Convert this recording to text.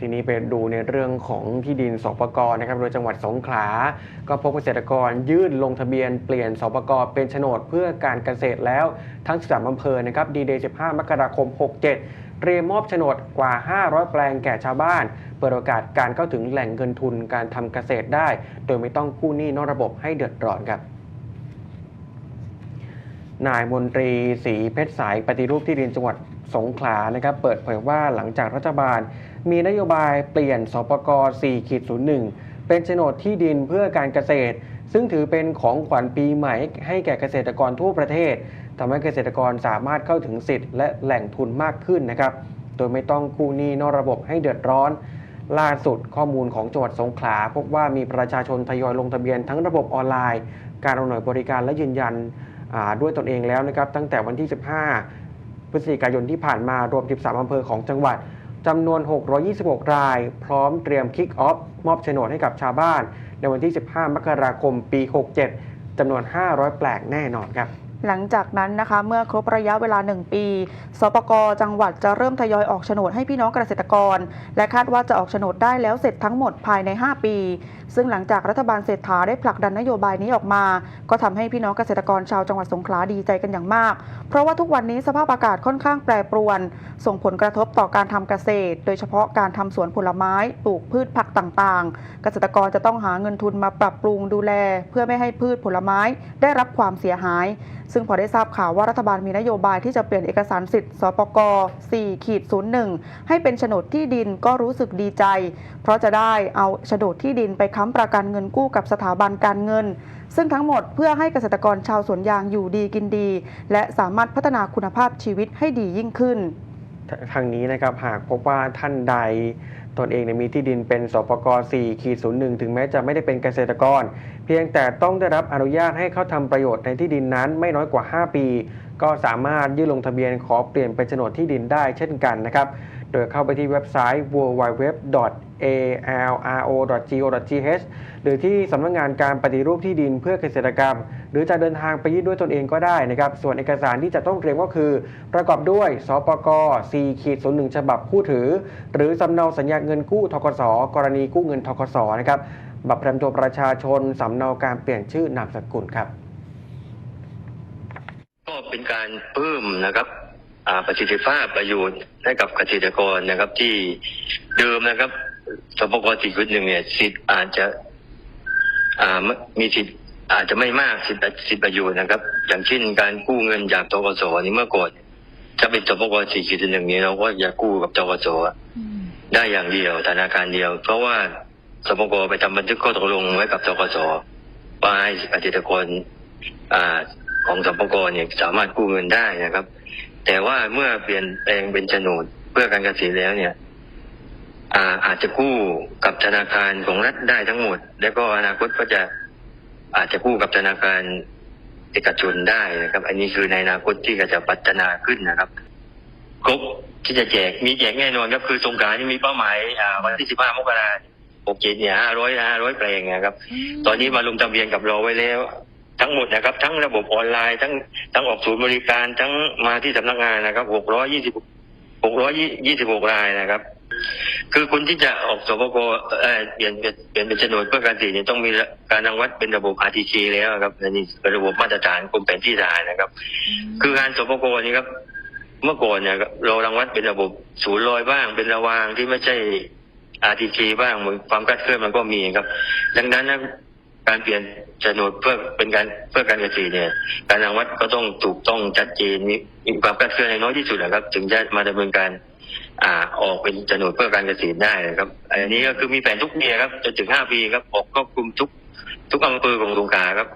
ทีนี้ไปดูในเรื่องของที่ดินสปกรนะครับ โดยจังหวัดสงขลา ก็พบเกษตรกรยื่นลงทะเบียนเปลี่ยนสปกรเป็นโฉนดเพื่อการเกษตรแล้วทั้ง 13อำเภอนะครับดีเดย์15 มกราคม 67 เตรียมมอบโฉนดกว่า 500 แปลงแก่ชาวบ้าน เปิดโอกาสการเข้าถึงแหล่งเงินทุนการทำเกษตรได้ โดยไม่ต้องกู้หนี้นอกระบบให้เดือดร้อนครับ นายมนตรีศรีเพชรสายปฏิรูปที่ดินจังหวัดสงขลานะครับเปิดเผยว่าหลังจากรัฐบาล มีนโยบายเปลี่ยนสปก4ขีด01 เป็นโฉนดที่ดินเพื่อการเกษตร ซึ่งถือเป็นของขวัญปีใหม่ให้แก่เกษตรกรทั่วประเทศทำให้เกษตรกรสามารถเข้าถึงสิทธิ์และแหล่งทุนมากขึ้นนะครับโดยไม่ต้องกู้หนี้นอกระบบให้เดือดร้อน ล่าสุดข้อมูลของจังหวัดสงขลา พบว่ามีประชาชนทยอยลงทะเบียนทั้งระบบออนไลน์ การเอาหน่วยบริการและยืนยัน ด้วยตนเองแล้วนะครับตั้งแต่วันที่ 15 พฤศจิกายนที่ผ่านมารวม 13 อำเภอของจังหวัดจำนวน 626 ราย พร้อมเตรียมคิกออฟมอบโฉนดให้กับชาวบ้าน ในวันที่ 15 มกราคม ปี 67จำนวน 500 แปลงแน่นอนครับ หลังจากนั้นนะคะเมื่อครบระยะเวลา 1 ปี สปกจังหวัดจะเริ่มทยอยออกโฉนดให้พี่น้องเกษตรกร และคาดว่าจะออกโฉนดได้แล้วเสร็จทั้งหมดภายใน 5 ปี ซึ่งหลังจากรัฐบาลเศรษฐาได้ผลักดันนโยบายนี้ออกมา ก็ทำให้พี่น้องเกษตรกรชาวจังหวัดสงขลาดีใจกันอย่างมาก เพราะว่าทุกวันนี้สภาพอากาศค่อนข้างแปรปรวน ส่งผลกระทบต่อการทำเกษตร โดยเฉพาะการทำสวนผลไม้ปลูกพืชผักต่างๆ เกษตรกรจะต้องหาเงินทุนมาปรับปรุงดูแล เพื่อไม่ให้พืชผลไม้ได้รับความเสียหายซึ่งพอได้ทราบข่าวว่ารัฐบาลมีนโยบายที่จะเปลี่ยนเอกสารสิทธิ์สปก4ขีด01 ให้เป็นโฉนดที่ดินก็รู้สึกดีใจ เพราะจะได้เอาโฉนดที่ดินไปค้ำประกันเงินกู้กับสถาบันการเงิน ซึ่งทั้งหมดเพื่อให้เกษตรกรชาวสวนยางอยู่ดีกินดี และสามารถพัฒนาคุณภาพชีวิตให้ดียิ่งขึ้นทางนี้นะครับหากพบว่าท่านใด ตนเองเนี่ยมีที่ดินเป็นสปก4ขีด01 ถึงแม้จะไม่ได้เป็นเกษตรกร เพียงแต่ต้องได้รับอนุญาตให้เขาทำประโยชน์ในที่ดินนั้นไม่น้อยกว่า 5 ปี ก็สามารถยื่นลงทะเบียนขอเปลี่ยนเป็นโฉนดที่ดินได้เช่นกันนะครับ โดยเข้าไปที่เว็บไซต์ www.alro.go.th หรือที่สำนักงานการปฏิรูปที่ดินเพื่อเกษตรกรรม หรือจะเดินทางไปยื่นด้วยตนเองก็ได้นะครับ ส่วนเอกสารที่จะต้องเตรียมก็คือ ประกอบด้วยสปก4ขีด01ฉบับผู้ถือ หรือสำเนาสัญญาเงินกู้ทกสกรณีกู้เงินทกสนะครับบัตรประจำตัวประชาชนสำเนาการเปลี่ยนชื่อนามสกุลครับ เป็นการเพิ่มนะครับอ่าประสิทธิภาพประโยชน์ให้กับเกษตรกรนะครับที่เดิมนะครับสปกสี่จุดหนึ่งเนี่ยสิทธิ์อาจจะอ่าไม่มีสิทธิ์อาจจะไม่มากสิทธิ์สิทธิประโยชน์นะครับ อย่างเช่นการกู้เงินจากตกสนี่เมื่อก่อนถ้าเป็นสปกสี่จุดหนึ่งนี้เราก็จะกู้กับตกสได้อย่างเดียวธนาคารเดียว เพราะว่าสปกไปทำบันทึกข้อตกลงไว้กับตกสว่าให้เกษตรกรอ่า ของสปกรเนี่ยสามารถกู้เงินได้นะครับ แต่ว่าเมื่อเปลี่ยนแปลงเป็นโฉนดเพื่อการเกษตรแล้วเนี่ยอาอาจจะกู้กับธนาคารของรัฐได้ทั้งหมด แล้วก็อนาคตก็จะอาจจะกู้กับธนาคารเอกชนได้นะครับ อันนี้คือในอนาคตที่ก็จะพัฒนาขึ้นนะครับ ครบที่จะแจกมีแจกแน่นอนครับคือสงกรานต์นี่มีเป้าหมายอ่าวันที่สิบห้ามกราหกเจ็ดเนี่ยห้าร้อยห้าร้อยแปลงนะครับ ตอนนี้มาลงทะเบียนกับเราไว้แล้ว ทั้งหมดนะครับ ทั้งระบบออนไลน์ทั้งทั้งออกศูนย์บริการทั้งมาที่สำนักงานนะครับหกร้อยยี่สิบหกร้อยยี่สิบหกรายนะครับ คือคนที่จะออกสปกเอ่อเปลี่ยนเป็นเปลี่ยนเป็นโฉนดเพื่อการเกษตรเนี่ยต้องมีการรังวัดเป็นระบบ RTK แล้วครับอันนี้เป็นระบบมาตรฐานกรมแผนที่ทหารนะครับ คืองานสปกนี่ครับเมื่อก่อนเนี่ยครับเรารังวัดเป็นระบบศูนย์ลอยบ้าง เป็นระวางที่ไม่ใช่ RTK บ้างความคลาดเคลื่อนมันก็มีครับ ดังนั้นนะ การเปลี่ยนโฉนดเพื่อเป็นการเพื่อการเกษตรเนี่ย การทางวัดก็ต้องถูกต้องชัดเจนมีมีความคลาดเคลื่อนให้น้อยที่สุดนะครับ ถึงจะมาดำเนินการอ่าออกเป็นโฉนดเพื่อการเกษตรได้นะครับอันนี้ก็คือมีแผนทุกปีครับจนถึงห้าปีครับออกครอบคลุมทุก ทุกอำเภอของสงขลาครับ